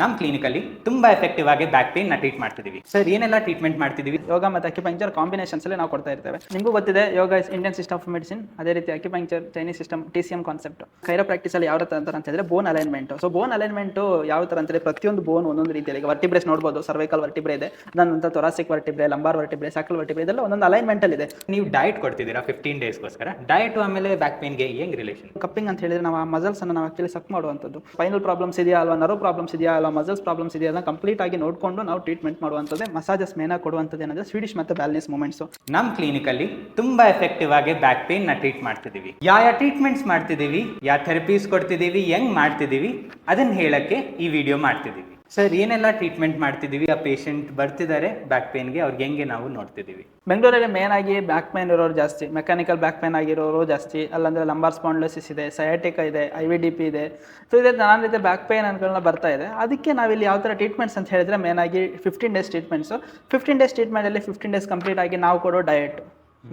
ನಮ್ಮ ಕ್ಲಿನಿಕಲ್ಲಿ ತುಂಬಾ ಎಫೆಕ್ಟಿವ್ ಆಗಿ ಬ್ಯಾಕ್ ಪೇನ್ನ ಟ್ರೀಟ್ ಮಾಡ್ತಿದೀವಿ. ಸರ್ ಏನೆಲ್ಲ ಟ್ರೀಟ್ಮೆಂಟ್ ಮಾಡ್ತಿದೀವಿ? ಯೋಗ ಮತ್ತು ಅಕ್ಯುಪಂಕ್ಚರ್ ಕಾಂಬಿನೇಷನ್ಸ್ ಅಲ್ಲಿ ನಾವು ಕೊಡ್ತಾ ಇರ್ತೇವೆ. ನಿಮಗೂ ಗೊತ್ತಿದೆ yoga is Indian system of medicine ಅದೇ ರೀತಿ acupuncture Chinese system T C M concept chiro practice ಅಲ್ಲಿ ಯಾವ ಥರ ಅಂತ ಹೇಳಿದ್ರೆ bone alignment so bone alignment ಯಾವ ಥರ ಅಂತಂದ್ರೆ ಪ್ರತಿಯೊಂದು ಬೋನ್ ಒಂದೊಂದು ರೀತಿಯಲ್ಲಿ. ವರ್ಟಿಬ್ರೆಸ್ ನೋಡ್ಬೋದು ಸರ್ವೈಕಲ್ ವರ್ಟಿಬ್ರೆ ಇದೆ ನಂತರ ತೊರಾಸಿಕ್ ವರ್ಟಿಬ್ರೆ ಲಂಬಾರ್ ವರ್ಟಿಬ್ರೆ ಸಾಕಲ್ ವರ್ಟಿಬ್ರೆ ಇದೆಲ್ಲ ಒಂದೊಂದು ಅಲೈನ್ಮೆಂಟ್ ಅಲ್ಲಿ ಇದೆ. ನೀವು ಡಯಟ್ ಕೊಡ್ತಿದ್ದೀರಾ ಫಿಫ್ಟೀನ್ ಡೇಸ್ಗೋಸ್ಕರ ಡಯಟ್ ಆಮೇಲೆ ಬ್ಯಾಕ್ ಪೇನ್ಗೆ ಹೆಂಗ್ ರಿಲೇಷನ್ ಕಪ್ಪಿಂಗ್ ಅಂತ ಹೇಳಿದ್ರೆ ನಾವು ಆ ಮಸಲ್ಸ್ ಅನ್ನು ನಾವು ಆಕ್ಚುಲಿ ಸಕ್ ಮಾಡುವಂಥದ್ದು. ಫೈನಲ್ ಪ್ರಾಬ್ಲಮ್ಸ್ ಇದೆಯಾ ಅಲ್ವಾ? ನರೋ ಪ್ರಾಬ್ಲಮ್ಸ್ ಇದೆಯಾ ಅಲ್ವಾ? ಮಸಲ್ಸ್ ಪ್ರಾಬ್ಲಮ್ಸ್ ಇದೆಯಲ್ಲ ಕಂಪ್ಲೀಟ್ ಆಗಿ ನೋಡಿಕೊಂಡು ನಾವು ಟ್ರೀಟ್ಮೆಂಟ್ ಮಾಡುವಂಥದ್ದೇ ಮಸಾಜಸ್ ಮೇನಾಗಿ ಕೊಡುವಂಥದ್ದು ಏನಂದ್ರೆ ಸ್ವೀಡಿಶ್ ಮತ್ತು ಬ್ಯಾಲೆನ್ಸ್ ಮೂಮೆಂಟ್ಸ್ ನಮ್ಮ ಕ್ಲಿನಿಕಲ್ಲಿ ತುಂಬಾ ಎಫೆಕ್ಟಿವ್ ಆಗಿ ಬ್ಯಾಕ್ ಪೇನ್ನ ಟ್ರೀಟ್ ಮಾಡ್ತಿದೀವಿ. ಯಾವ ಯಾವ ಟ್ರೀಟ್ಮೆಂಟ್ಸ್ ಮಾಡ್ತಿದೀವಿ, ಯಾವ ಥೆರಪೀಸ್ ಕೊಡ್ತಿದೀವಿ, ಹೆಂಗ್ ಮಾಡ್ತಿದೀವಿ ಅದನ್ನ ಹೇಳಕ್ಕೆ ಈ ವಿಡಿಯೋ ಮಾಡ್ತಿದೀವಿ. ಸರ್, ಏನೆಲ್ಲ ಟ್ರೀಟ್ಮೆಂಟ್ ಮಾಡ್ತಿದ್ದೀವಿ? ಆ ಪೇಷಂಟ್ ಬರ್ತಿದ್ದಾರೆ ಬ್ಯಾಕ್ ಪೇನ್ಗೆ ಅವ್ರಿಗೆ ಹೆಂಗೆ ನಾವು ನೋಡ್ತಿದ್ದೀವಿ? ಬೆಂಗಳೂರಲ್ಲಿ ಮೇನ್ ಆಗಿ ಬ್ಯಾಕ್ ಪೇನ್ ಇರೋರು ಜಾಸ್ತಿ ಮೆಕ್ಯಾನಿಕಲ್ ಬ್ಯಾಕ್ ಪೇನ್ ಆಗಿರೋರು ಜಾಸ್ತಿ, ಅಲ್ಲಂದ್ರೆ ಲಂಬಾರ್ ಸ್ಪಾಂಡ್ಲೋಸಿಸ್ ಇದೆ ಸಯಾಟಿಕ ಇದೆ ಐ ವಿ ಡಿ ಪಿ ಇದೆ. ಸೊ ಇದೆ ನಾನಾ ರೀತಿ ಬ್ಯಾಕ್ ಪೇನ್ ಅನ್ಗಳನ್ನ ಬರ್ತಾ ಇದೆ. ಅದಕ್ಕೆ ನಾವಿಲ್ಲಿ ಯಾವ ಥರ ಟ್ರೀಟ್ಮೆಂಟ್ಸ್ ಅಂತ ಹೇಳಿದ್ರೆ ಮೇನ್ ಆಗಿ fifteen days treatments fifteen days ಟ್ರೀಟ್ಮೆಂಟಲ್ಲಿ fifteen days complete ಆಗಿ ನಾವು ಕೊಡೋ ಡಯಟ್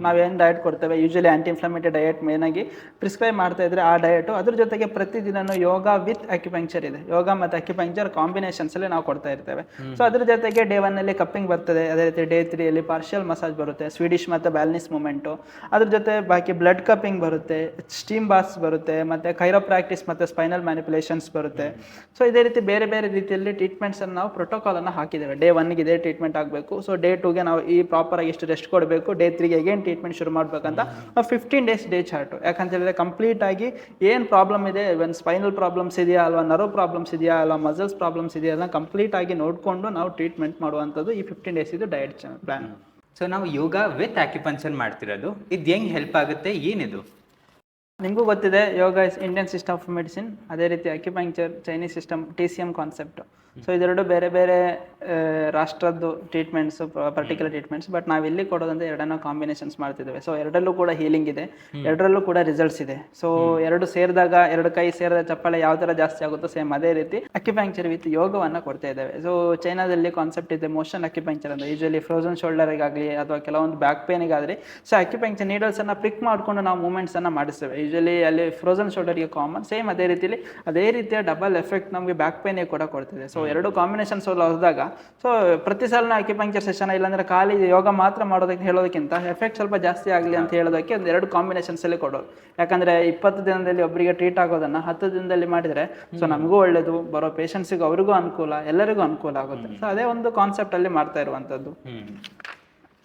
ನಾವೇನು ಡಯಟ್ ಕೊಡ್ತೇವೆ? ಯೂಶಲಿ ಆಂಟಿ ಇನ್ಫ್ಲಮೇಟರಿ ಡಯಟ್ ಮೇನಾಗಿ ಪ್ರಿಸ್ಕ್ರೈಬ್ ಮಾಡ್ತಾ ಇದ್ರೆ ಆ ಡಯಟು ಅದ್ರ ಜೊತೆಗೆ ಪ್ರತಿದಿನನೂ ಯೋಗ ವಿತ್ ಅಕ್ಯುಪಂಕ್ಚರ್ ಇದೆ. ಯೋಗ ಮತ್ತು ಅಕ್ಯುಪಂಕ್ಚರ್ ಕಾಂಬಿನೇಷನ್ಸಲ್ಲಿ ನಾವು ಕೊಡ್ತಾ ಇರ್ತೇವೆ. ಸೊ ಅದ್ರ ಜೊತೆಗೆ ಡೇ ಒನ್ನಲ್ಲಿ ಕಪ್ಪಿಂಗ್ ಬರ್ತದೆ. ಅದೇ ರೀತಿ ಡೇ ತ್ರೀಯಲ್ಲಿ ಪಾರ್ಷಿಯಲ್ ಮಸಾಜ್ ಬರುತ್ತೆ. ಸ್ವೀಡಿಶ್ ಮತ್ತು ಬ್ಯಾಲ್ನಿಸ್ ಮೂಮೆಂಟು ಅದ್ರ ಜೊತೆ ಬಾಕಿ ಬ್ಲಡ್ ಕಪ್ಪಿಂಗ್ ಬರುತ್ತೆ. ಸ್ಟೀಮ್ ಬಾಸ್ ಬರುತ್ತೆ. ಮತ್ತು ಕೈರೋ ಪ್ರಾಕ್ಟೀಸ್ ಮತ್ತು ಸ್ಪೈನಲ್ ಮ್ಯಾನಿಪುಲೇಷನ್ಸ್ ಬರುತ್ತೆ. ಸೊ ಇದೇ ರೀತಿ ಬೇರೆ ಬೇರೆ ರೀತಿಯಲ್ಲಿ ಟ್ರೀಟ್ಮೆಂಟ್ಸನ್ನು ನಾವು ಪ್ರೋಟೋಕಾಲನ್ನು ಹಾಕಿದ್ದೇವೆ. ಡೇ ಒನ್ಗೆ ಇದೇ ಟ್ರೀಟ್ಮೆಂಟ್ ಆಗಬೇಕು. ಸೊ ಡೇ ಟೂಗೆ ನಾವು ಈ ಪ್ರಾಪರಾಗಿ ಎಷ್ಟು ರೆಸ್ಟ್ ಕೊಡಬೇಕು. ಡೇ ತ್ರೀಗೆ ಅಗೇನ್ ಟ್ರೀಟ್ಮೆಂಟ್ ಶುರು ಮಾಡಬೇಕಂತ ಫಿಫ್ಟೀನ್ ಡೇಸ್ ಡೇ ಚಾರ್ಟು ಯಾಕಂತ ಹೇಳಿದ್ರೆ ಕಂಪ್ಲೀಟ್ ಆಗಿ ಏನು ಪ್ರಾಬ್ಲಮ್ ಇದೆ ಇವನ್ ಸ್ಪೈನಲ್ ಪ್ರಾಬ್ಲಮ್ಸ್ ಇದೆಯಾ ಅಲ್ವಾ ನರೋ ಪ್ರಾಬ್ಲಮ್ಸ್ ಇದೆಯಾ ಅಲ್ವಾ ಮಸಲ್ಸ್ ಪ್ರಾಬ್ಲಮ್ಸ್ ಇದೆಯಾ ಅಲ್ಲ ಕಂಪ್ಲೀಟ್ ಆಗಿ ನೋಡಿಕೊಂಡು ನಾವು ಟ್ರೀಟ್ಮೆಂಟ್ ಮಾಡುವಂಥದ್ದು ಈ ಫಿಫ್ಟೀನ್ ಡೇಸ್ ಇದು ಡಯಟ್ ಪ್ಲಾನ್ ಸೊ ನಾವು ಯೋಗ ವಿತ್ ಆಕ್ಯುಪಂಚರ್ ಮಾಡ್ತಿರೋದು. ಇದು ಹೆಂಗೆ ಹೆಲ್ಪ್ ಆಗುತ್ತೆ? ಏನಿದು? ನಿಮಗೂ ಗೊತ್ತಿದೆ yoga is Indian system of medicine ಅದೇ ರೀತಿ acupuncture Chinese system T C M concept so ಇದೆರಡು ಬೇರೆ ಬೇರೆ ರಾಷ್ಟ್ರದ್ದು ಟ್ರೀಟ್ಮೆಂಟ್ಸ್ ಪರ್ಟಿಕ್ಯುಲರ್ ಟ್ರೀಟ್ಮೆಂಟ್ಸ್ ಬಟ್ ನಾವು ಇಲ್ಲಿ ಕೊಡೋದಂದ್ರೆ ಎರಡನ್ನೂ ಕಾಂಬಿನೇಷನ್ಸ್ ಮಾಡ್ತಿದ್ದೇವೆ. ಸೊ ಎರಡಲ್ಲೂ ಕೂಡ ಹೀಲಿಂಗ್ ಇದೆ. ಎರಡರಲ್ಲೂ ಕೂಡ ರಿಸಲ್ಟ್ಸ್ ಇದೆ. ಸೊ ಎರಡು ಸೇರಿದಾಗ ಎರಡು ಕೈ ಸೇರಿದ ಚಪ್ಪಳೆ ಯಾವ ಥರ ಜಾಸ್ತಿ ಆಗುತ್ತೋ ಸೇಮ್ ಅದೇ ರೀತಿ ಅಕ್ಯುಪ್ಯಾಂಕ್ಚರ್ ವಿತ್ ಯೋಗವನ್ನು ಕೊಡ್ತಾ ಇದ್ದೇವೆ. ಸೊ ಚೈನಾದಲ್ಲಿ ಕಾನ್ಸೆಪ್ಟ್ ಇದೆ ಮೋಷನ್ ಅಕ್ಯುಪ್ಯಾಂಕ್ಚರ್ ಅಂತ. ಯೂಶಲಿ ಫ್ರೋಸನ್ ಶೋಲ್ಡರಿಗಾಗಲಿ ಅಥವಾ ಕೆಲವೊಂದು ಬ್ಯಾಕ್ ಪೇನಿಗಾಗಲಿ ಸೊ ಅಕ್ಯುಪಂಕ್ಚರ್ ನೀಡಲ್ಸನ್ನು ಪ್ರಿಕ್ ಮಾಡಿಕೊಂಡು ನಾವು ಮೂಮೆಂಟ್ಸನ್ನು ಮಾಡಿಸ್ತೇವೆ. ಯೂಶಲಿ ಅಲ್ಲಿ ಫ್ರೋಸನ್ ಶೋಲ್ಡರ್ಗೆ ಕಾಮನ್ ಸೇಮ್ ಅದೇ ರೀತಿಯಲ್ಲಿ ಅದೇ ರೀತಿಯ ಡಬಲ್ ಎಫೆಕ್ಟ್ ನಮಗೆ ಬ್ಯಾಕ್ ಪೇನಿಗೆ ಕೂಡ ಕೊಡ್ತಿದೆ. ಸೊ ಎರಡು ಕಾಂಬಿನೇಷನ್ ಕಾಂಬಿನೇಷನ್ಸ್ ಹೋದಾಗ ಸೊ ಪ್ರತಿ ಸಲ ನಾವು ಅಕ್ಯುಪಂಕ್ಚರ್ ಸೆಷನ್ ಇಲ್ಲಾಂದ್ರೆ ಖಾಲಿ ಯೋಗ ಮಾತ್ರ ಮಾಡೋದಕ್ಕೆ ಹೇಳೋದಕ್ಕಿಂತ ಎಫೆಕ್ಟ್ ಸ್ವಲ್ಪ ಜಾಸ್ತಿ ಆಗಲಿ ಅಂತ ಹೇಳೋದಕ್ಕೆ ಒಂದು ಎರಡು ಕಾಂಬಿನೇಷನ್ಸಲ್ಲಿ ಕೊಡೋದು ಯಾಕಂದ್ರೆ ಇಪ್ಪತ್ತು ದಿನದಲ್ಲಿ ಒಬ್ಬರಿಗೆ ಟ್ರೀಟ್ ಆಗೋದನ್ನ ಹತ್ತು ದಿನದಲ್ಲಿ ಮಾಡಿದ್ರೆ ಸೊ ನಮಗೂ ಒಳ್ಳೇದು, ಬರೋ ಪೇಷಂಟ್ಸಿಗೂ ಅವ್ರಿಗೂ ಅನುಕೂಲ, ಎಲ್ಲರಿಗೂ ಅನುಕೂಲ ಆಗುತ್ತೆ. ಸೊ ಅದೇ ಒಂದು ಕಾನ್ಸೆಪ್ಟ್ ಅಲ್ಲಿ ಮಾಡ್ತಾ ಇರುವಂಥದ್ದು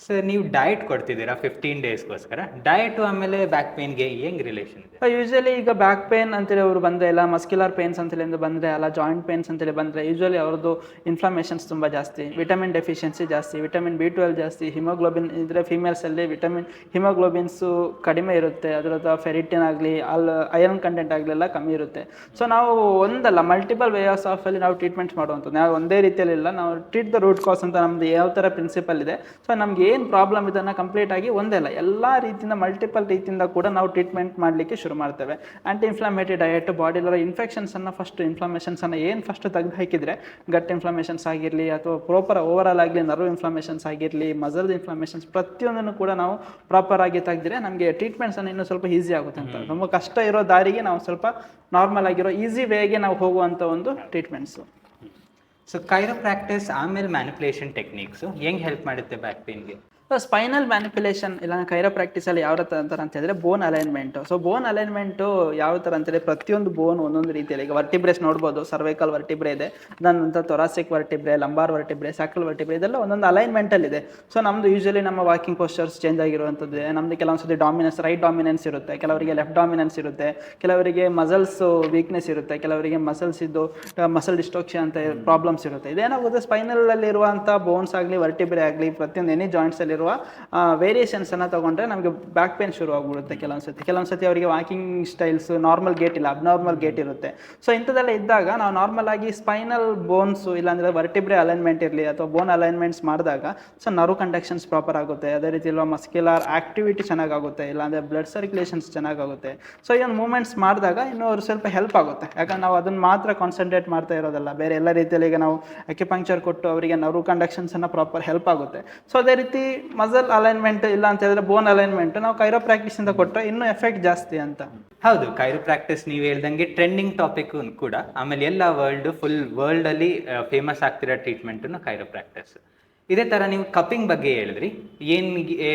ಸರ್ ನೀವು ಡಯಟ್ ಕೊಡ್ತಿದ್ದೀರಾ ಫಿಫ್ಟೀನ್ ಡೇಸ್ಗೋಸ್ಕರ ಡಯಟ್ ಆಮೇಲೆ ಬ್ಯಾಕ್ ಪೇನ್ಗೆ ಹೆಂಗೆ ರಿಲೇಷನ್ ಇದೆ? ಯೂಶಲಿ ಈಗ ಬ್ಯಾಕ್ ಪೇನ್ ಅಂತೇಳಿ ಅವರು ಬಂದರೆ ಎಲ್ಲ ಮಸ್ಕ್ಯುಲರ್ ಪೇನ್ಸ್ ಅಂತೇಳಿ ಬಂದರೆ, ಅಲ್ಲ ಜಾಯಿಂಟ್ ಪೇನ್ಸ್ ಅಂತೇಳಿ ಬಂದರೆ ಯೂಶಲಿ ಅವ್ರದ್ದು ಇನ್ಫ್ಲಮೇಷನ್ಸ್ ತುಂಬ ಜಾಸ್ತಿ. ವಿಟಮಿನ್ ಡೆಫಿಷಿಯನ್ಸಿ ಜಾಸ್ತಿ ವಿಟಮಿನ್ ಬಿ ಟ್ವೆಲ್ ಜಾಸ್ತಿ ಹಿಮೋಗ್ಲೋಬಿನ್ ಇದ್ರೆ ಫಿಮೇಲ್ಸಲ್ಲಿ ವಿಟಮಿನ್ ಹಿಮೋಗ್ಲೋಬಿನ್ಸು ಕಡಿಮೆ ಇರುತ್ತೆ. ಅದರ ಫೆರಿಟಿನ್ ಆಗಲಿ ಅಲ್ಲಿ ಐರನ್ ಕಂಟೆಂಟ್ ಆಗಲಿ ಎಲ್ಲ ಕಮ್ಮಿ ಇರುತ್ತೆ. ಸೊ ನಾವು ಒಂದಲ್ಲ ಮಲ್ಟಿಪಲ್ ವೇ ಆಫ್ ಅಲ್ಲಿ ನಾವು ಟ್ರೀಟ್ಮೆಂಟ್ಸ್ ಮಾಡುವಂಥದ್ದು. ನಾವು ಒಂದೇ ರೀತಿಯಲ್ಲಿ ಇಲ್ಲ, ನಾವು ಟ್ರೀಟ್ ದ ರೂಟ್ ಕಾಸ್ ಅಂತ ನಮ್ದು ಯಾವ ಥರ ಪ್ರಿನ್ಸಿಪಲ್ ಇದೆ. ಸೊ ನಮ್ಗೆ ಪ್ರಾಬ್ಲಮ್ ಇದನ್ನು ಕಂಪ್ಲೀಟ್ ಆಗಿ ಒಂದೇ ಅಲ್ಲ ಎಲ್ಲ ರೀತಿಯಿಂದ ಮಲ್ಟಿಪಲ್ ರೀತಿಯಿಂದ ಕೂಡ ನಾವು ಟ್ರೀಟ್ಮೆಂಟ್ ಮಾಡಲಿಕ್ಕೆ ಶುರು ಮಾಡ್ತೇವೆ. ಆಂಟಿ ಇನ್ಫ್ಲಮೇಟರಿ ಡಯಟ್ ಬಾಡಿಲಿರೋ ಇನ್ಫೆಕ್ಷನ್ಸನ್ನು ಫಸ್ಟ್ ಇನ್ಫ್ಲಮೇಷನ್ಸನ್ನು ಏನು ಫಸ್ಟ್ ತೆಗೆದು ಹಾಕಿದರೆ ಗಟ್ ಇನ್ಫ್ಲಮೇಷನ್ಸ್ ಆಗಿರಲಿ ಅಥವಾ ಪ್ರಾಪರ್ ಓವರ್ ಆಲ್ ಆಗಲಿ ನರ್ವ್ ಇನ್ಫ್ಲಮೇಷನ್ಸ್ ಆಗಿರಲಿ ಮಸಲ್ ಇನ್ಫ್ಲಮೇಷನ್ಸ್ ಪ್ರತಿಯೊಂದನ್ನು ಕೂಡ ನಾವು ಪ್ರಾಪರ್ ಆಗಿ ತೆಗೆದ್ರೆ ನಮಗೆ ಟ್ರೀಟ್ಮೆಂಟ್ಸನ್ನು ಇನ್ನೂ ಸ್ವಲ್ಪ ಈಸಿ ಆಗುತ್ತೆ ಅಂತ. ತುಂಬ ಕಷ್ಟ ಇರೋ ದಾರಿಗೆ ನಾವು ಸ್ವಲ್ಪ ನಾರ್ಮಲ್ ಆಗಿರೋ ಈಸಿ ವೇಗೆ ನಾವು ಹೋಗುವಂಥ ಒಂದು ಟ್ರೀಟ್ಮೆಂಟ್ಸು ಸೊ ಕೈರೋ ಪ್ರಾಕ್ಟೀಸ್ ಆಮೇಲೆ ಮ್ಯಾನಿಪುಲೇಷನ್ ಟೆಕ್ನಿಕ್ಸು ಹೆಂಗೆ ಹೆಲ್ಪ್ ಮಾಡುತ್ತೆ ಬ್ಯಾಕ್ ಪೇನ್ಗೆ ಸ್ಪೈನಲ್ ಮ್ಯಾನಿಪ್ಯುಲೇಷನ್ ಇಲ್ಲ ಕೈರೋ ಪ್ರಾಕ್ಟೀಸಲ್ಲಿ ಯಾವ ಥರ ಅಂತಾರೆ ಅಂತ ಹೇಳಿದ್ರೆ bone alignment so bone alignment ಯಾವ ಥರ ಅಂತೇಳಿ ಪ್ರತಿಯೊಂದು ಬೋನ್ ಒಂದೊಂದು ರೀತಿಯಲ್ಲಿ ಈಗ ವರ್ಟಿಬ್ರೆಸ್ ನೋಡ್ಬೋದು ಸರ್ವೈಕಲ್ ವರ್ಟಿಬ್ರೆ ಇದೆ ನಂತರ ತೊರಾಸಿಕ್ ವರ್ಟಿಬ್ರೆ ಲಂಬಾರ್ ವರ್ಟಿಬ್ರೆ ಸ್ಯಾಕಲ್ ವರ್ಟಿಬ್ರೆ ಇದೆಲ್ಲ ಒಂದೊಂದು ಅಲೈನ್ಮೆಂಟ್ ಅಲ್ಲಿ ಇದೆ. ಸೊ ನಮ್ದು ಯೂಶಲಿ ನಮ್ಮ ವಾಕಿಂಗ್ ಪೋಸ್ಟರ್ಸ್ ಚೇಂಜ್ ಆಗಿರುವಂಥದ್ದು. ನಮ್ದು ಕೆಲವೊಂದು ಸತಿ ಡಾಮಿನೆನ್ಸ್ ರೈಟ್ ಡಾಮಿನೆನ್ಸ್ ಇರುತ್ತೆ ಕೆಲವರಿಗೆ ಲೆಫ್ಟ್ ಡಾಮಿನೆನ್ಸ್ ಇರುತ್ತೆ ಕೆಲವರಿಗೆ ಮಸಲ್ಸ್ ವೀಕ್ನೆಸ್ ಇರುತ್ತೆ ಕೆಲವರಿಗೆ ಮಸಲ್ಸ್ ಇದ್ದು ಮಸಲ್ ಡಿಸ್ಟೋಕ್ಷನ್ ಅಂತ ಪ್ರಾಬ್ಲಮ್ಸ್ ಇರುತ್ತೆ. ಇದೇನಾಗುತ್ತೆ ಸ್ಪೈನಲ್ ಅಲ್ಲಿ ಇರುವಂತ ಬೋನ್ಸ್ ಆಗಲಿ ವರ್ಟಿಬ್ರೆ ಆಗಲಿ ಪ್ರತಿಯೊಂದು ಎನಿ ಜಾಯಿಂಟ್ಸ್ ಅಲ್ಲಿ ಇರುವ ವೇರಿಯೇಷನ್ಸ್ ಅನ್ನ ತಗೊಂಡ್ರೆ ನಮಗೆ ಬ್ಯಾಕ್ ಪೇನ್ ಶುರು ಆಗ್ಬಿಡುತ್ತೆ ಕೆಲವೊಂದು ಸತಿ ಕೆಲವೊಂದು ಸತಿ ಅವರಿಗೆ ವಾಕಿಂಗ್ ಸ್ಟೈಲ್ಸ್ ನಾರ್ಮಲ್ ಗೇಟ್ ಇಲ್ಲ ಅಬ್ನಾರ್ಮಲ್ ಗೇಟ್ ಇರುತ್ತೆ. ಸೊ ಇಂಥದ್ದೆಲ್ಲ ಇದ್ದಾಗ ನಾವು ನಾರ್ಮಲ್ ಆಗಿ ಸ್ಪೈನಲ್ ಬೋನ್ಸ್ ಇಲ್ಲಾಂದ್ರೆ ವರ್ಟಿಬ್ರೆ ಅಲೈನ್ಮೆಂಟ್ ಇರಲಿ ಅಥವಾ ಬೋನ್ ಅಲೈನ್ಮೆಂಟ್ಸ್ ಮಾಡಿದಾಗ ಸೊ ನರ್ವ್ ಕಂಡಕ್ಷನ್ಸ್ ಪ್ರಾಪರ್ ಆಗುತ್ತೆ. ಅದೇ ರೀತಿ ಇಲ್ಲ ಮಸ್ಕ್ಯುಲರ್ ಆಕ್ಟಿವಿಟಿ ಚೆನ್ನಾಗಾಗುತ್ತೆ, ಇಲ್ಲಾಂದ್ರೆ ಬ್ಲಡ್ ಸರ್ಕ್ಯುಲೇಷನ್ಸ್ ಚೆನ್ನಾಗಾಗುತ್ತೆ. ಸೊ ಈ ಒಂದು ಮೂಮೆಂಟ್ಸ್ ಮಾಡಿದಾಗ ಇನ್ನೂ ಅವ್ರು ಸ್ವಲ್ಪ ಹೆಲ್ಪ್ ಆಗುತ್ತೆ. ಯಾಕಂದ್ರೆ ನಾವು ಅದನ್ನ ಮಾತ್ರ ಕಾನ್ಸಂಟ್ರೇಟ್ ಮಾಡ್ತಾ ಇರೋದಲ್ಲ. ಬೇರೆ ಎಲ್ಲ ರೀತಿಯಲ್ಲಿ ಈಗ ನಾವು ಅಕ್ಯುಪಂಕ್ಚರ್ ಕೊಟ್ಟು ಅವರಿಗೆ ನರ್ವ್ ಕಂಡಕ್ಷನ್ಸನ್ನು ಪ್ರಾಪರ್ ಹೆಲ್ಪ್ ಆಗುತ್ತೆ. ಸೊ ಅದೇ ರೀತಿ ಮಸಲ್ ಅಲೈನ್ಮೆಂಟ್ ಇಲ್ಲ ಅಂತ ಹೇಳಿದ್ರೆ ಬೋನ್ ಅಲೈನ್ಮೆಂಟ್ ನಾವು ಕೈರೋ ಇಂದ ಕೊಟ್ಟರೆ ಇನ್ನೂ ಎಫೆಕ್ಟ್ ಜಾಸ್ತಿ ಅಂತ. ಹೌದು ಕೈರೋ ಪ್ರಾಕ್ಟೀಸ್ ನೀವು ಹೇಳ್ದಂಗೆ ಟ್ರೆಂಡಿಂಗ್ ಟಾಪಿಕ್ ಕೂಡ. ಆಮೇಲೆ ಎಲ್ಲ ವರ್ಲ್ಡ್ ಫುಲ್ ವರ್ಲ್ಡ್ ಅಲ್ಲಿ ಫೇಮಸ್ ಆಗ್ತಿರೋ ಟ್ರೀಟ್ಮೆಂಟ್ ಕೈರೋ ಪ್ರಾಕ್ಟೀಸ್ ಇದೇ ತರ ನೀವು ಕಪ್ಪಿಂಗ್ ಬಗ್ಗೆ ಹೇಳಿದ್ರಿ. ಏನ್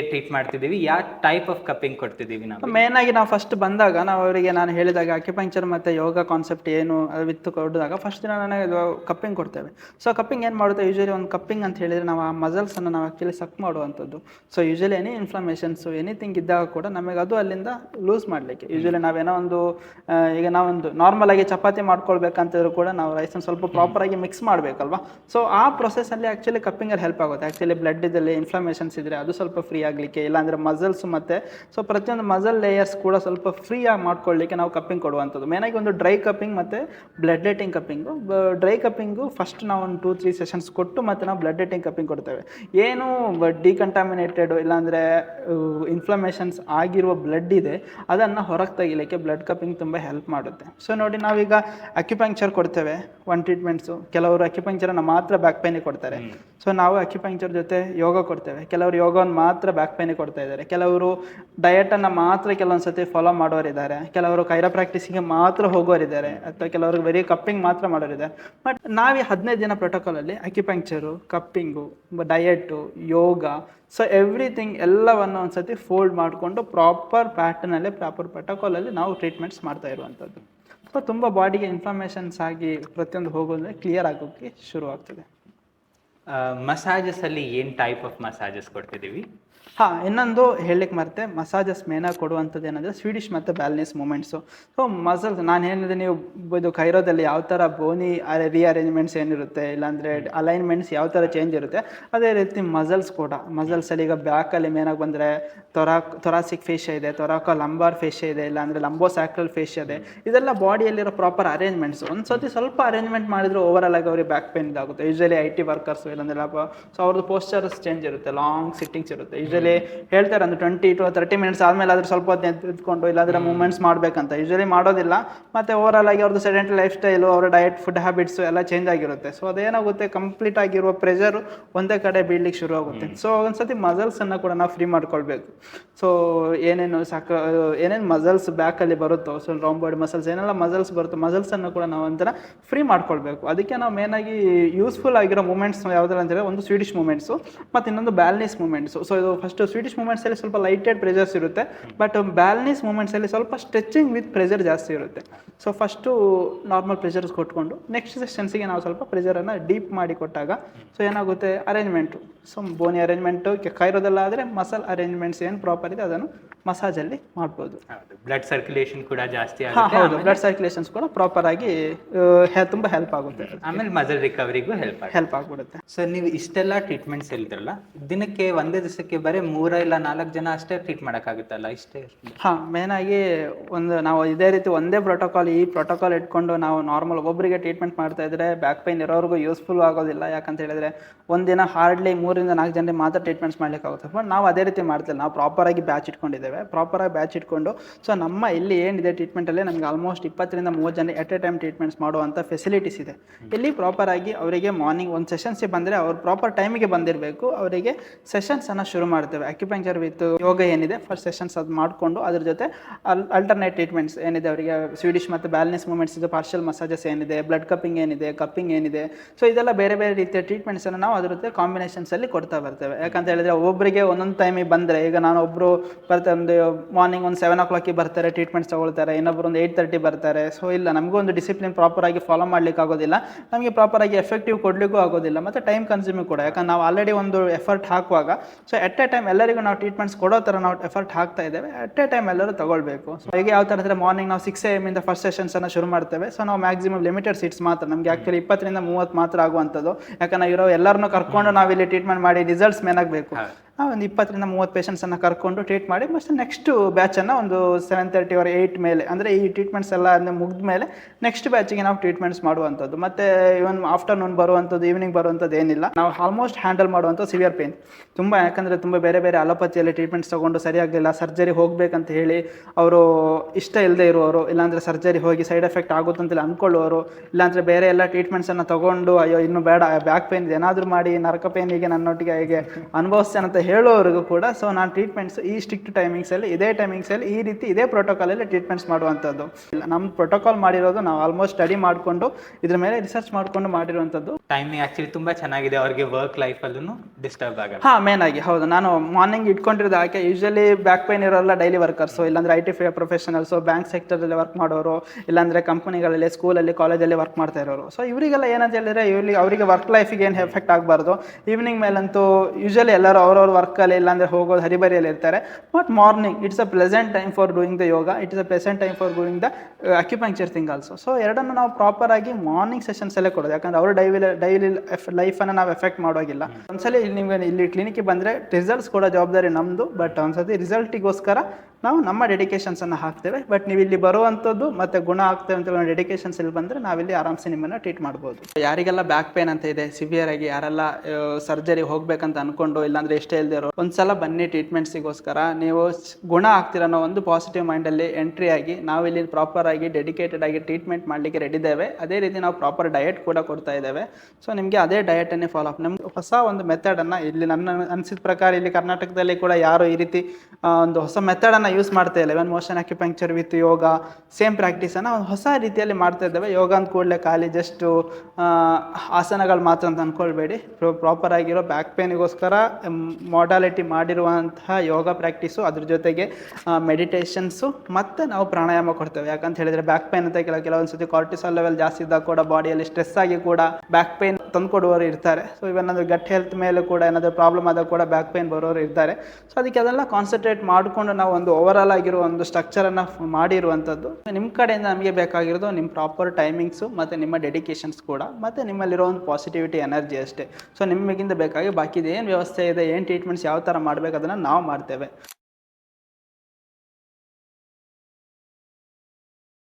ಟ್ರೀಟ್ ಮಾಡ್ತಿದೀವಿ ಯಾವ ಟೈಪ್ ಆಫ್ ಕಪ್ಪಿಂಗ್ ಕೊಡ್ತಿದೀವಿ ನಾವು? ಮೇನ್ ಆಗಿ ನಾವು ಫಸ್ಟ್ ಬಂದಾಗ ನಾವು ಅವರಿಗೆ ನಾನು ಹೇಳಿದಾಗ ಅಕ್ಯುಪಂಕ್ಚರ್ ಮತ್ತು ಯೋಗ ಕಾನ್ಸೆಪ್ಟ್ ಏನು ವಿತ್ತು ಕೊಡಿದಾಗ ಫಸ್ಟ್ ದಿನ ನನಗೆ ಕಪ್ಪಿಂಗ್ ಕೊಡ್ತೇವೆ. ಸೊ ಕಪ್ಪಿಂಗ್ ಏನು ಮಾಡುತ್ತೆ? ಯೂಶಲಿ ಒಂದು ಕಪ್ಪಿಂಗ್ ಅಂತ ಹೇಳಿದರೆ ನಾವು ಆ ಮಸಲ್ಸನ್ನು ನಾವು ಆ್ಯಕ್ಚುಲಿ ಸಕ್ ಮಾಡುವಂಥದ್ದು. So usually any inflammations anything ಇದ್ದಾಗ ಕೂಡ ನಮಗೆ ಅದು ಅಲ್ಲಿಂದ ಲೂಸ್ ಮಾಡಲಿಕ್ಕೆ. ಯೂಶಲಿ ನಾವೇನೋ ಒಂದು ಈಗ ನಾವೊಂದು ನಾರ್ಮಲ್ ಆಗಿ ಚಪಾತಿ ಮಾಡ್ಕೊಳ್ಬೇಕಂತಿದ್ರು ಕೂಡ ನಾವು ರೈಸನ್ನು ಸ್ವಲ್ಪ ಪ್ರಾಪರಾಗಿ ಮಿಕ್ಸ್ ಮಾಡಬೇಕಲ್ವಾ? ಸೊ ಆ ಪ್ರೊಸೆಸ್ಸಲ್ಲಿ ಆ್ಯಕ್ಚುಲಿ ಕಪ್ಪಿಂಗಲ್ಲಿ ಹೆಲ್ಪ್ ಆಗುತ್ತೆ ಆ್ಯಕ್ಚುಲಿ ಬ್ಲಡ್ ಇದ್ದಲ್ಲಿ ಇನ್ಫ್ಲಮೇಷನ್ಸ್ ಇದ್ದರೆ ಅದು ಸ್ವಲ್ಪ ಫ್ರೀ ಆಗಲಿಕ್ಕೆ, ಇಲ್ಲಾಂದರೆ ಮಸಲ್ಸ್ ಮತ್ತು ಸೊ ಪ್ರತಿಯೊಂದು ಮಸಲ್ ಲೇಯರ್ಸ್ ಕೂಡ ಸ್ವಲ್ಪ ಫ್ರೀಯಾಗಿ ಮಾಡ್ಕೊಳ್ಳಿಕ್ಕೆ ನಾವು ಕಪ್ಪಿಂಗ್ ಕೊಡುವಂಥದ್ದು. ಮೇನಾಗಿ ಒಂದು ಡ್ರೈ ಕಪ್ಪಿಂಗ್ ಮತ್ತು blood letting cupping dry cupping first ನಾವು ಒಂದು ಟೂ ತ್ರೀ ಸೆಷನ್ಸ್ ಕೊಟ್ಟು ಮತ್ತು ನಾವು ಬ್ಲಡ್ ಡೇಟಿಂಗ್ ಕಪ್ಪಿಂಗ್ ಕೊಡ್ತೇವೆ. ಏನು ಡಿಕಂಟಾಮಿನೇಟೆಡ್ ಇಲ್ಲಾಂದರೆ ಇನ್ಫ್ಲಮೇಷನ್ಸ್ ಆಗಿರುವ ಬ್ಲಡ್ ಇದೆ, ಅದನ್ನು ಹೊರಗೆ ತೆಗಿಲಿಕ್ಕೆ ಬ್ಲಡ್ ಕಪ್ಪಿಂಗ್ ತುಂಬ ಹೆಲ್ಪ್ ಮಾಡುತ್ತೆ. ಸೊ ನೋಡಿ ನಾವೀಗ ಅಕ್ಯುಪಂಕ್ಚರ್ ಕೊಡ್ತೇವೆ. ಒನ್ ಟ್ರೀಟ್ಮೆಂಟ್ಸು ಕೆಲವರು ಅಕ್ಯುಪಂಕ್ಚರನ್ನು ಮಾತ್ರ ಬ್ಯಾಕ್ ಪೈನಿಗೆ ಕೊಡ್ತಾರೆ. ಸೊ ನಾವು ಅಕ್ಯುಪಂಕ್ಚರ್ ಜೊತೆ ಯೋಗ ಕೊಡ್ತೇವೆ. ಕೆಲವರು ಯೋಗವನ್ನು ಮಾತ್ರ ಬ್ಯಾಕ್ ಪೈನಿಗೆ ಕೊಡ್ತಾ ಇದ್ದಾರೆ. ಕೆಲವರು ಡಯಟನ್ನು ಮಾತ್ರ ಕೆಲವೊಂದು ಸತಿ ಫಾಲೋ ಮಾಡೋರಿದ್ದಾರೆ ಕೆಲವರು ಕೈರಾ ಪ್ರಾಕ್ಟೀಸಿಗೆ ಮಾತ್ರ ಹೋಗೋರಿದ್ದಾರೆ. ಅಥವಾ ಕೆಲವರು ಬರೀ ಕಪ್ಪಿಂಗ್ ಮಾತ್ರ ಮಾಡೋರಿದ್ದಾರೆ. ಬಟ್ ನಾವು ಈ ಹದಿನೈದು ದಿನ ಪ್ರೋಟೋಕಾಲಲ್ಲಿ acupuncture cupping diet yoga so everything ಎಲ್ಲವನ್ನು ಒಂದ್ಸತಿ ಫೋಲ್ಡ್ ಮಾಡಿಕೊಂಡು ಪ್ರಾಪರ್ ಪ್ಯಾಟರ್ನಲ್ಲಿ ಪ್ರಾಪರ್ ಪ್ರೋಟೋಕಾಲಲ್ಲಿ ನಾವು ಟ್ರೀಟ್ಮೆಂಟ್ಸ್ ಮಾಡ್ತಾ ಇರುವಂಥದ್ದು ಸೊ ತುಂಬ ಬಾಡಿಗೆ ಇನ್ಫಾರ್ಮೇಷನ್ಸ್ ಆಗಿ ಪ್ರತಿಯೊಂದು ಹೋಗೋದ್ರೆ ಕ್ಲಿಯರ್ ಆಗೋಕ್ಕೆ ಶುರು ಆಗ್ತದೆ ಮಸಾಜಸ್ ಅಲ್ಲಿ ಏನ್ ಟೈಪ್ ಆಫ್ ಮಸಾಜಸ್ ಕೊಡ್ತಿದೀವಿ ಹಾಂ, ಇನ್ನೊಂದು ಹೇಳಲಿಕ್ಕೆ ಮರೆತೆ, ಮಸಾಜಸ್ ಮೇನ ಕೊಡುವಂಥದ್ದು ಏನಂದರೆ ಸ್ವೀಡಿಶ್ ಮತ್ತು ಬ್ಯಾಲ್ನೆಸ್ ಮೂಮೆಂಟ್ಸು ಸೊ ಮಸಲ್ಸ್ ನಾನು ಏನಿದೆ ನೀವು ಇದು ಕೈರೋದಲ್ಲಿ ಯಾವ ಥರ ಬೋನಿ ರಿಅರೇಂಜ್ಮೆಂಟ್ಸ್ ಏನಿರುತ್ತೆ, ಇಲ್ಲಾಂದರೆ ಅಲೈನ್ಮೆಂಟ್ಸ್ ಯಾವ ಥರ ಚೇಂಜ್ ಇರುತ್ತೆ, ಅದೇ ರೀತಿ ಮಸಲ್ಸ್ ಕೂಡ. ಮಸಲ್ಸಲ್ಲಿ ಈಗ ಬ್ಯಾಕಲ್ಲಿ ಮೇನಾಗಿ ಬಂದರೆ ತೊರಾಕ್ ತೊರಾಸಿಕ್ ಫೇಶಿಯ ಇದೆ ತೊರಾಕ ಲಂಬಾರ್ ಫೇಶಿಯ ಇದೆ, ಇಲ್ಲಾಂದರೆ ಲಂಬೋ ಸ್ಯಾಕ್ರಲ್ ಇದೆ. ಇದೆಲ್ಲ ಬಾಡಿಯಲ್ಲಿರೋ ಪ್ರಾಪರ್ ಅರೇಂಜ್ಮೆಂಟ್ಸ್ ಒಂದು ಸತಿ ಸ್ವಲ್ಪ ಅರೇಂಜ್ಮೆಂಟ್ ಮಾಡಿದ್ರು ಓವರಾಲ್ ಆಗಿ ಅವ್ರಿಗೆ ಬ್ಯಾಕ್ ಪೇನ್ ಇದಾಗುತ್ತೆ. ಯೂಶಲಿ ಐ ಟಿ ವರ್ಕರ್ಸು ಇಲ್ಲಾಂದ್ರೆ ಸೊ ಅವ್ರದ್ದು ಪೋಸ್ಚರ್ಸ್ ಚೇಂಜ್ ಇರುತ್ತೆ ಲಾಂಗ್ ಸಿಟ್ಟಿಂಗ್ಸ್ ಇರುತ್ತೆ. ಯೂಶಲಿ ಹೇಳ್ತಾರೆ ಒಂದು ಟ್ವೆಂಟಿ ಟು ತರ್ಟಿ ಮಿನಿಟ್ಸ್ ಆದಮೇಲೆ ಆದ್ರೆ ಸ್ವಲ್ಪ ಹೊತ್ತು ಎದ್ದು ಇಲ್ಲಾದ್ರೆ ಮೂಮೆಂಟ್ಸ್ ಮಾಡಬೇಕಂತ. ಯೂಶಲಿ ಮಾಡೋದಿಲ್ಲ. ಮತ್ತು ಓವರಾಲ್ ಆಗಿ ಅವ್ರದ್ದು ಸೆಡೆಂಟ್ ಲೈಫ್ ಸ್ಟೈಲು ಅವರ ಡಯಟ್ ಫುಡ್ ಹ್ಯಾಬಿಟ್ಸು ಎಲ್ಲ ಚೇಂಜ್ ಆಗಿರುತ್ತೆ. ಸೊ ಅದೇನಾಗುತ್ತೆ? ಕಂಪ್ಲೀಟ್ ಆಗಿರುವ ಪ್ರೆಷರು ಒಂದೇ ಕಡೆ ಬೀಳ್ಲಿಕ್ಕೆ ಶುರು ಆಗುತ್ತೆ. ಸೊ ಒಂದ್ಸತಿ ಮಸಲ್ಸನ್ನು ಕೂಡ ನಾವು ಫ್ರೀ ಮಾಡ್ಕೊಳ್ಬೇಕು. ಸೊ ಏನೇನು ಸಾಕ ಏನೇನು ಮಸಲ್ಸ್ ಬ್ಯಾಕಲ್ಲಿ ಬರುತ್ತೋ ಸೊ ರಾಂಬಾಡಿ ಮಸಲ್ಸ್ ಏನೆಲ್ಲ ಮಸಲ್ಸ್ ಬರುತ್ತೋ ಮಸಲ್ಸನ್ನು ಕೂಡ ನಾವು ಒಂಥರ ಫ್ರೀ ಮಾಡ್ಕೊಳ್ಬೇಕು. ಅದಕ್ಕೆ ನಾವು ಮೇನಾಗಿ ಯೂಸ್ಫುಲ್ ಆಗಿರೋ ಮೂಮೆಂಟ್ಸ್ ಯಾವುದೆಲ್ಲ ಅಂತೇಳಿ ಒಂದು ಸ್ವೀಡಿಶ್ ಮೂಮೆಂಟ್ಸು ಮತ್ತು ಇನ್ನೊಂದು ಬ್ಯಾಲೆನ್ಸ್ ಮೂಮೆಂಟ್ಸು ಸೊ ಇದು ಫಸ್ಟ್ ಸ್ವೀಟಿಶ್ ಮೂಮೆಂಟ್ಸಲ್ಲಿ ಸ್ವಲ್ಪ ಲೈಟೆಡ್ ಪ್ರೆಷರ್ಸ್ ಇರುತ್ತೆ. ಬಟ್ ಬ್ಯಾಲ್ನಿಸ್ ಮೂಮೆಂಟ್ಸಲ್ಲಿ ಸ್ವಲ್ಪ ಸ್ಟ್ರೆಚಿಂಗ್ ವಿತ್ ಪ್ರೆಷರ್ ಜಾಸ್ತಿ ಇರುತ್ತೆ. ಸೊ ಫಸ್ಟು ನಾರ್ಮಲ್ ಪ್ರೆಷರ್ಸ್ ಕೊಟ್ಕೊಂಡು ನೆಕ್ಸ್ಟ್ ಸೆಷನ್ಸಿಗೆ ನಾವು ಸ್ವಲ್ಪ ಪ್ರೆಷರನ್ನು ಡೀಪ್ ಮಾಡಿ ಕೊಟ್ಟಾಗ ಸೊ ಏನಾಗುತ್ತೆ? ಅರೇಂಜ್ಮೆಂಟು ಸೊ ಬೋನಿ ಅರೇಂಜ್ಮೆಂಟು ಕೈರೋದಲ್ಲ ಆದರೆ ಮಸಲ್ ಅರೇಂಜ್ಮೆಂಟ್ಸ್ ಏನು ಪ್ರಾಪರ್ ಇದೆ ಅದನ್ನು ಮಸಾಜಲ್ಲಿ ಮಾಡ್ಬೋದು. ಹೌದು ಬ್ಲಡ್ ಸರ್ಕ್ಯುಲೇಷನ್ ಕೂಡ ಜಾಸ್ತಿ ಆಗುತ್ತೆ ಹೌದು ಬ್ಲಡ್ ಸರ್ಕ್ಯುಲೇಷನ್ಸ್ ಕೂಡ ಪ್ರಾಪರ್ ಆಗಿ ತುಂಬಾ ಹೆಲ್ಪ್ ಆಗುತ್ತೆ. ಆಮೇಲೆ ಮಸಲ್ ರಿಕವರಿಗೂ ಹೆಲ್ಪ್ ಹೆಲ್ಪ್ ಆಗ್ಬಿಡುತ್ತೆ. ಸರ್ ನೀವು ಇಷ್ಟೆಲ್ಲ ಟ್ರೀಟ್ಮೆಂಟ್ಸ್ ಹೇಳ್ತಿರಲ್ಲ ದಿನಕ್ಕೆ ಒಂದೇ ದಿವಸಕ್ಕೆ ಬರೀ ಮೂರ ಇಲ್ಲ ನಾಲ್ಕು ಜನ ಅಷ್ಟೇ ಟ್ರೀಟ್ ಮಾಡೋಕ್ಕಾಗುತ್ತಲ್ಲ ಇಷ್ಟೇ ಹಾ ಮೇನ್ ಮೇನಾಗಿ ಒಂದು ನಾವು ಇದೇ ರೀತಿ ಒಂದೇ ಪ್ರೋಟೋಕಾಲ್ ಈ ಪ್ರೋಟೋಕಾಲ್ ಇಟ್ಕೊಂಡು ನಾವು ನಾರ್ಮಲ್ ಒಬ್ಬರಿಗೆ ಟ್ರೀಟ್ಮೆಂಟ್ ಮಾಡ್ತಾ ಇದ್ರೆ ಬ್ಯಾಕ್ ಪೈನ್ ಇರೋರಿಗೂ ಯೂಸ್ಫುಲ್ ಆಗೋದಿಲ್ಲ. ಯಾಕಂತ ಹೇಳಿದ್ರೆ ಒಂದಿನ ಹಾರ್ಡ್ಲಿ ಮೂರಿಂದ ನಾಲ್ಕು ಜನರಿಗೆ ಮಾತ್ರ ಟ್ರೀಟ್ಮೆಂಟ್ಸ್ ಮಾಡ್ಲಿಕ್ಕೆ ಆಗುತ್ತೆ ಬಟ್ ನಾವು ಅದೇ ರೀತಿ ಮಾಡ್ತಿಲ್ಲ ನಾವು ಪ್ರಾಪರ್ ಆಗಿ ಬ್ಯಾಚ್ ಇಟ್ಕೊಂಡಿದ್ದೇವೆ. ಪ್ರಾಪರಾಗಿ ಬ್ಯಾಚ್ ಇಟ್ಕೊಂಡು. ಸೊ ನಮ್ಮ ಇಲ್ಲಿ ಏನಿದೆ ಟ್ರೀಟ್ಮೆಂಟಲ್ಲಿ ನಮಗೆ ಆಲ್ಮೋಸ್ಟ್ ಇಪ್ಪತ್ತರಿಂದ ಮೂವತ್ತು ಜನ ಎಟ್ ಎ ಟೈಮ್ ಟ್ರೀಟ್ಮೆಂಟ್ಸ್ ಮಾಡುವಂಥ ಫೆಸಿಲಿಟೀಸ್ ಇದೆ. ಇಲ್ಲಿ ಪ್ರಾಪರಾಗಿ ಅವರಿಗೆ ಮಾರ್ನಿಂಗ್ ಒಂದು ಸೆಷನ್ಸಿಗೆ ಬಂದರೆ ಅವ್ರು ಪ್ರಾಪರ್ ಟೈಮಿಗೆ ಬಂದಿರಬೇಕು. ಅವರಿಗೆ ಸೆಷನ್ಸನ್ನು ಶುರು ಮಾಡ್ತೇವೆ. ಅಕ್ಯುಪಂಕ್ಚರ್ ವಿತ್ ಯೋಗ ಏನಿದೆ ಫಸ್ಟ್ ಸೆಷನ್ಸ್ ಅದು ಮಾಡಿಕೊಂಡು ಅದ್ರ ಜೊತೆ ಅಲ್ ಅಲ್ಟರ್ನೇಟ್ ಟ್ರೀಟ್ಮೆಂಟ್ಸ್ ಏನಿದೆ ಅವರಿಗೆ ಸ್ವೀಡಿಶ್ ಮತ್ತು ಬ್ಯಾಲೆನ್ಸ್ ಮೂಮೆಂಟ್ಸ್ ಇದು ಪಾರ್ಷಲ್ ಮಸಾಜಸ್ ಏನಿದೆ ಬ್ಲಡ್ ಕಪ್ಪಿಂಗ್ ಏನಿದೆ ಕಪ್ಪಿಂಗ್ ಏನಿದೆ. ಸೊ ಇದೆಲ್ಲ ಬೇರೆ ಬೇರೆ ರೀತಿಯ ಟ್ರೀಟ್ಮೆಂಟ್ಸನ್ನು ನಾವು ಅದ್ರ ಜೊತೆ ಕಾಂಬಿನೇಷನ್ಸಲ್ಲಿ ಕೊಡ್ತಾ ಬರ್ತೇವೆ. ಯಾಕಂತ ಹೇಳಿದ್ರೆ ಒಬ್ಬರಿಗೆ ಒಂದೊಂದು ಟೈಮಿಗೆ ಬಂದರೆ, ಈಗ ನಾನು ಒಬ್ಬರು ಬರ್ತಾರೆ ಒಂದು ಮಾರ್ನಿಂಗ್ ಒಂದು ಸೆವೆನ್ ಓ ಕ್ಲಾಕಿಗೆ ಬರ್ತಾರೆ ಟ್ರೀಟ್ಮೆಂಟ್ಸ್ ತೊಗೊಳ್ತಾರೆ ಇನ್ನೊಬ್ಬರು ಒಂದು ಏಯ್ಟ್ ತರ್ಟಿ ಬರ್ತಾರೆ. ಸೊ ಇಲ್ಲ, ನಮಗೂ ಒಂದು ಡಿಸಿಪ್ಲಿನ್ ಪ್ರಾಪರಾಗಿ ಫಾಲೋ ಮಾಡ್ಲಿಕ್ಕೆ ಆಗೋದಿಲ್ಲ. ನಮಗೆ ಪ್ರಾಪರ್ ಆಗಿ ಎಫೆಕ್ಟಿವ್ ಕೊಡಲಿಕ್ಕೂ ಆಗೋದಿಲ್ಲ, ಮತ್ತು ಟೈಮ್ ಕನ್ಸ್ಯೂಮಿಂಗ್ ಕೂಡ. ಯಾಕಂದ್ರೆ ನಾವು ಆಲ್ರೆಡಿ ಒಂದು ಎಫರ್ಟ್ ಹಾಕುವಾಗ ಸೊ ಎಟ್ ಎ ಟೈಮ್ ಎಲ್ಲರಿಗೂ ನಾವು ಟ್ರೀಟ್ಮೆಂಟ್ಸ್ ಕೊಡೋ ಥರ ನಾವು ಎಫರ್ಟ್ ಹಾಕ್ತಾ ಇದ್ದೇವೆ. ಎಟ್ ಎ ಟೈಮ್ ಎಲ್ಲರೂ ತಗೊಳ್ಬೇಕು. ಸೊ ಈಗ ಯಾವ ಥರ ಅಂದರೆ ಮಾರ್ನಿಂಗ್ ನಾವು ಸಿಕ್ಸ್ ಎಂ ಇಂದ ಫಸ್ಟ್ ಸೆಷನ್ಸನ್ನು ಶುರು ಮಾಡ್ತೇವೆ. ಸೊ ನಾವು ಮ್ಯಾಕ್ಸಿಮಮ್ ಲಿಮಿಟೆಡ್ ಸೀಟ್ಸ್ ಮಾತ್ರ. ನಮಗೆ ಆ್ಯಕ್ಚುಲಿ ಇಪ್ಪತ್ತರಿಂದ ಮೂವತ್ತು ಮಾತ್ರ ಆಗುವಂಥದ್ದು. ಯಾಕಂದ್ರೆ ಇರೋ ಎಲ್ಲರನ್ನೂ ಕರ್ಕೊಂಡು ನಾವು ಇಲ್ಲಿ ಟ್ರೀಟ್ಮೆಂಟ್ ಮಾಡಿ ರಿಸಲ್ಟ್ಸ್ ಮೇನಾಗಬೇಕು ಒಂದು ಇಪ್ಪತ್ತರಿಂದ ಮೂವತ್ತು ಪೇಷಂಟ್ಸನ್ನು ಕರ್ಕೊಂಡು ಟ್ರೀಟ್ ಮಾಡಿ, ಮತ್ತು ನೆಕ್ಸ್ಟು ಬ್ಯಾಚನ್ನು ಒಂದು ಸೆವೆನ್ ತರ್ಟಿ ಅವರ್ ಏಯ್ಟ್ ಮೇಲೆ, ಅಂದರೆ ಈ ಟ್ರೀಟ್ಮೆಂಟ್ಸ್ ಎಲ್ಲ ಮುಗಿದ ಮೇಲೆ ನೆಕ್ಸ್ಟ್ ಬ್ಯಾಚಿಗೆ ನಾವು ಟ್ರೀಟ್ಮೆಂಟ್ಸ್ ಮಾಡುವಂಥದ್ದು. ಮತ್ತು ಇವನ್ ಆಫ್ಟರ್ನೂನ್ ಬರುವಂಥದ್ದು ಈವ್ನಿಂಗ್ ಬರುವಂಥದ್ದು ಏನಿಲ್ಲ. ನಾವು ಆಲ್ಮೋಸ್ಟ್ ಹ್ಯಾಂಡಲ್ ಮಾಡುವಂಥ ಸಿವಿಯರ್ ಪೇನ್ ತುಂಬ, ಯಾಕಂದರೆ ತುಂಬ ಬೇರೆ ಬೇರೆ ಅಲೋಪತಿಯಲ್ಲಿ ಟ್ರೀಟ್ಮೆಂಟ್ಸ್ ತೊಗೊಂಡು ಸರಿಯಾಗಲಿಲ್ಲ ಸರ್ಜರಿ ಹೋಗಬೇಕಂತ ಹೇಳಿ ಅವರು ಇಷ್ಟ ಇಲ್ಲದೆ ಇರುವವರು ಇಲ್ಲಾಂದರೆ ಸರ್ಜರಿ ಹೋಗಿ ಸೈಡ್ ಎಫೆಕ್ಟ್ ಆಗುತ್ತಂತೇಳಿ ಅಂದ್ಕೊಳ್ಳುವರು ಇಲ್ಲಾಂದರೆ ಬೇರೆ ಎಲ್ಲ ಟ್ರೀಟ್ಮೆಂಟ್ಸನ್ನು ತೊಗೊಂಡು, ಅಯ್ಯೋ, ಇನ್ನೂ ಬೇಡ ಬ್ಯಾಕ್ ಪೇನ್ ಏನಾದರೂ ಮಾಡಿ, ನರಕ ಪೇನಿಗೆ ನನ್ನೊಟ್ಟಿಗೆ ಹೇಗೆ ಅನುಭವಿಸ್ತೇನೆ ಅಂತ ಹೇಳೋವರೆಗೂ ಕೂಡ ಸೊ ನಾನು ಟ್ರೀಟ್ಮೆಂಟ್ಸ್ ಈ ಸ್ಟ್ರಿಕ್ಟ್ ಟೈಮಿಂಗ್ಸಲ್ಲಿ ಇದೇ ಟೈಮಿಂಗ್ಸಲ್ಲಿ ಈ ರೀತಿ ಇದೇ ಪ್ರೋಟೋಕಾಲಲ್ಲಿ ಟ್ರೀಟ್ಮೆಂಟ್ಸ್ ಮಾಡುವಂಥದ್ದು. ನಮ್ಮ ಪ್ರೋಟೋಕಾಲ್ ಮಾಡಿರೋದು ನಾವು ಆಲ್ಮೋಸ್ಟ್ ಸ್ಟಡಿ ಮಾಡಿಕೊಂಡು, ಇದ್ರ ಮೇಲೆ ರಿಸರ್ಚ್ ಮಾಡಿಕೊಂಡು ಮಾಡಿರುವಂಥದ್ದು. ಟೈಮಿಂಗ್ ಆಕ್ಚುಲಿ ತುಂಬಾ ಚೆನ್ನಾಗಿದೆ ಅವ್ರಿಗೆ ವರ್ಕ್ ಲೈಫಲ್ಲೂ ಡಿಸ್ಟರ್ಬ್ ಆಗಲ್ಲ. ಹಾಂ ಮೇನ್ ಆಗಿ, ಹೌದು. ನಾನು ಮಾರ್ನಿಂಗ್ ಇಟ್ಕೊಂಡಿರೋದು ಯಾಕೆ ಯೂಶಲಿ ಬ್ಯಾಕ್ ಪೈನ್ ಇರೋಲ್ಲ ಡೈಲಿ ವರ್ಕರ್ಸು ಇಲ್ಲಾಂದ್ರೆ ಐ ಟಿ ಪ್ರೊಫೆಷನಲ್ಸು ಬ್ಯಾಂಕ್ ಸೆಕ್ಟರಲ್ಲಿ ವರ್ಕ್ ಮಾಡೋರು, ಇಲ್ಲಾಂದ್ರೆ ಕಂಪನಿಗಳಲ್ಲಿ ಸ್ಕೂಲಲ್ಲಿ ಕಾಲೇಜಲ್ಲಿ ವರ್ಕ್ ಮಾಡ್ತಾ ಇರೋರು. ಸೊ ಇವರಿಗೆಲ್ಲ ಏನಂತ ಹೇಳಿದ್ರೆ, ಇವ್ರಿಗೆ, ಅವರಿಗೆ ವರ್ಕ್ ಲೈಫಿಗೆ ಏನು ಎಫೆಕ್ಟ್ ಆಗಬಾರ್ದು. ಈವ್ನಿಂಗ್ ಮೇಲಂತೂ ಯೂಶಲಿ ಎಲ್ಲರೂ ಅವ್ರವ್ರ ವರ್ಕಲ್ಲಿ ಇಲ್ಲಾಂದ್ರೆ ಹೋಗೋದು ಹರಿಬರಿಯಲ್ಲಿ ಇರ್ತಾರೆ. But morning it's a pleasant time for doing the yoga it's a pleasant time for doing the acupuncture thing also so ಎರಡನ್ನು ನಾವು ಪ್ರಾಪರ್ ಆಗಿ ಮಾರ್ನಿಂಗ್ ಸೆಷನ್ಸಲ್ಲೇ ಕೊಡೋದು. ಯಾಕಂದ್ರೆ ಅವರು ಡೈಲಿ ಡೈಲಿ ಲೈಫನ್ನು ನಾವು ಎಫೆಕ್ಟ್ ಮಾಡೋಗಿಲ್ಲ. ಒಂದ್ಸಲ ಇಲ್ಲಿ ನಿಮಗೆ ಇಲ್ಲಿ ಕ್ಲಿನಿಕ್ಗೆ ಬಂದರೆ ರಿಸಲ್ಟ್ಸ್ ಕೊಡೋ ಜವಾಬ್ದಾರಿ ನಮ್ಮದು ಬಟ್ ಒಂದ್ಸತಿ ರಿಸಲ್ಟಿಗೋಸ್ಕರ ನಾವು ನಮ್ಮ ಡೆಡಿಕೇಶನ್ಸನ್ನು ಹಾಕ್ತೇವೆ. ಬಟ್ ನೀವು ಇಲ್ಲಿ ಬರುವಂಥದ್ದು ಮತ್ತು ಗುಣ ಆಗ್ತೇವೆ ಅಂತ ಡೆಡಿಕೇಶನ್ಸ್ ಇಲ್ಲಿ ಬಂದರೆ ನಾವಿಲ್ಲಿ ಆರಾಮ್ಸೆ ನಿಮ್ಮನ್ನು ಟ್ರೀಟ್ ಮಾಡ್ಬೋದು. ಯಾರಿಗೆಲ್ಲ ಬ್ಯಾಕ್ ಪೇನ್ ಅಂತ ಇದೆ ಸಿವಿಯರ್ ಆಗಿ ಯಾರೆಲ್ಲ ಸರ್ಜರಿ ಹೋಗ್ಬೇಕಂತ ಅನ್ಕೊಂಡು ಇಲ್ಲಾಂದ್ರೆ ಎಷ್ಟೇ ಇಲ್ದಿರೋ ಒಂದ್ಸಲ ಬನ್ನಿ ಟ್ರೀಟ್ಮೆಂಟ್ಸಿಗೋಸ್ಕರ ನೀವು ಗುಣ ಆಗ್ತಿರೋ ಒಂದು ಪಾಸಿಟಿವ್ ಮೈಂಡಲ್ಲಿ ಎಂಟ್ರಿ ಆಗಿ, ನಾವಿಲ್ಲಿ ಪ್ರಾಪರ್ ಆಗಿ ಡೆಡಿಕೇಟೆಡ್ ಆಗಿ ಟ್ರೀಟ್ಮೆಂಟ್ ಮಾಡಲಿಕ್ಕೆ ರೆಡಿ ಇದ್ದೇವೆ. ಅದೇ ರೀತಿ ನಾವು ಪ್ರಾಪರ್ ಡಯಟ್ ಕೂಡ ಕೊಡ್ತಾ ಇದ್ದೇವೆ. ಸೊ ನಿಮಗೆ ಅದೇ ಡಯಟನ್ನೇ ಫಾಲೋ ಅಪ್ ನಮ್ಗೆ ಹೊಸ ಒಂದು ಮೆಥಡನ್ನು ಇಲ್ಲಿ ನನ್ನ ಅನಿಸಿದ ಪ್ರಕಾರ ಇಲ್ಲಿ ಕರ್ನಾಟಕದಲ್ಲಿ ಕೂಡ ಯಾರು ಈ ರೀತಿ ಒಂದು ಹೊಸ ಮೆಥಡನ್ನು ಯೂಸ್ ಮಾಡ್ತಾ ಇಲ್ಲ. Even motion acupuncture with yoga same ಪ್ರಾಕ್ಟೀಸನ್ನು ಹೊಸ ರೀತಿಯಲ್ಲಿ ಮಾಡ್ತಾ ಇದ್ದೇವೆ. ಯೋಗ ಅಂದ ಕೂಡಲೇ ಖಾಲಿ ಜಸ್ಟು ಆಸನಗಳು ಮಾತ್ರ ಅಂತ ಅಂದ್ಕೊಳ್ಬೇಡಿ ಪ್ರಾಪರ್ ಆಗಿರೋ ಬ್ಯಾಕ್ ಪೇನಿಗೋಸ್ಕರ ಮಾಡಾಲಿಟಿ ಮಾಡಿರುವಂತಹ ಯೋಗ ಪ್ರಾಕ್ಟೀಸು ಅದ್ರ ಜೊತೆಗೆ ಮೆಡಿಟೇಷನ್ಸು ಮತ್ತು ನಾವು ಪ್ರಾಣಾಯಾಮ ಕೊಡ್ತೇವೆ. ಯಾಕಂತ ಹೇಳಿದರೆ ಬ್ಯಾಕ್ ಪೇನ್ ಅಂತ ಕೆಲವು ಕೆಲವೊಂದು ಸತಿ ಕಾರ್ಟಿಸಾಲ್ ಲೆವೆಲ್ ಜಾಸ್ತಿ ಇದ್ದಾಗ ಕೂಡ ಬಾಡಿಯಲ್ಲಿ ಸ್ಟ್ರೆಸ್ ಆಗಿ ಕೂಡ ಬ್ಯಾಕ್ ಪೇನ್ ತಂದುಕೊಡುವವರು ಇರ್ತಾರೆ. ಸೊ ಇವನ್ನಾದ್ರು ಗಟ್ ಹೆಲ್ತ್ ಮೇಲೆ ಕೂಡ ಏನಾದರೂ ಪ್ರಾಬ್ಲಮ್ ಆದಾಗ ಕೂಡ ಬ್ಯಾಕ್ ಪೇನ್ ಬರೋರು ಇರ್ತಾರೆ. ಸೊ ಅದಕ್ಕೆ ಅದೆಲ್ಲ ಕಾನ್ಸಂಟ್ರೇಟ್ ಮಾಡಿಕೊಂಡು ನಾವು ಒಂದು ಓವರಾಲ್ ಆಗಿರೋ ಒಂದು ಸ್ಟ್ರಕ್ಚರನ್ನು ಮಾಡಿರುವಂಥದ್ದು. ನಿಮ್ಮ ಕಡೆಯಿಂದ ನಮಗೆ ಬೇಕಾಗಿರೋದು ನಿಮ್ಮ ಪ್ರಾಪರ್ ಟೈಮಿಂಗ್ಸು ಮತ್ತು ನಿಮ್ಮ ಡೆಡಿಕೇಶನ್ಸ್ ಕೂಡ, ಮತ್ತು ನಿಮ್ಮಲ್ಲಿರೋ ಒಂದು ಪಾಸಿಟಿವಿಟಿ ಎನರ್ಜಿ ಅಷ್ಟೇ. ಸೊ ನಿಮಗಿಂದ ಬೇಕಾಗಿ ಬಾಕಿದು ಏನು ವ್ಯವಸ್ಥೆ ಇದೆ, ಏನು ಟ್ರೀಟ್ಮೆಂಟ್ಸ್ ಯಾವ ಥರ ಮಾಡಬೇಕು ಅದನ್ನು ನಾವು ಮಾಡ್ತೇವೆ.